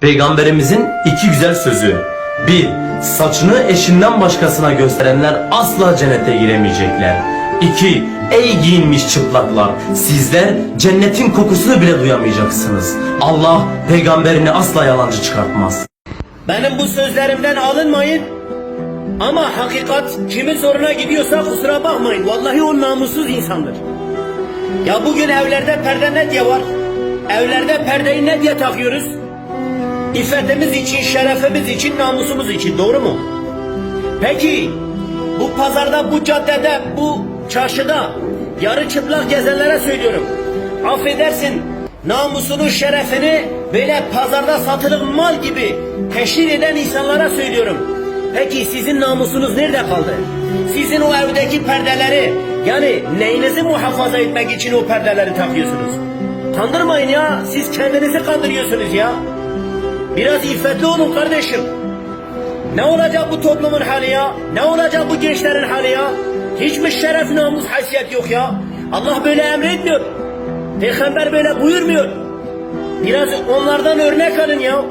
Peygamberimizin iki güzel sözü. Bir, saçını eşinden başkasına gösterenler asla cennete giremeyecekler. İki, ey giyinmiş çıplaklar, sizler cennetin kokusunu bile duyamayacaksınız. Allah peygamberini asla yalancı çıkartmaz. Benim bu sözlerimden alınmayın. Ama hakikat kimin zoruna gidiyorsa kusura bakmayın. Vallahi o namussuz insandır. Ya bugün evlerde perde ne diye var? Evlerde perdeyi ne diye takıyoruz? İffetimiz için, şerefimiz için, namusumuz için. Doğru mu? Peki bu pazarda, bu caddede, bu çarşıda yarı çıplak gezenlere söylüyorum. Affedersin namusunu, şerefini böyle pazarda satılık mal gibi teşhir eden insanlara söylüyorum. Peki sizin namusunuz nerede kaldı? Sizin o evdeki perdeleri yani neyinizi muhafaza etmek için o perdeleri takıyorsunuz? Kandırmayın ya siz kendinizi kandırıyorsunuz ya. Biraz iffetli olun kardeşim. Ne olacak bu toplumun hali ya? Ne olacak bu gençlerin hali ya? Hiç mi şeref, namus, haysiyet yok ya? Allah böyle emretmiyor. Peygamber böyle buyurmuyor. Biraz onlardan örnek alın ya.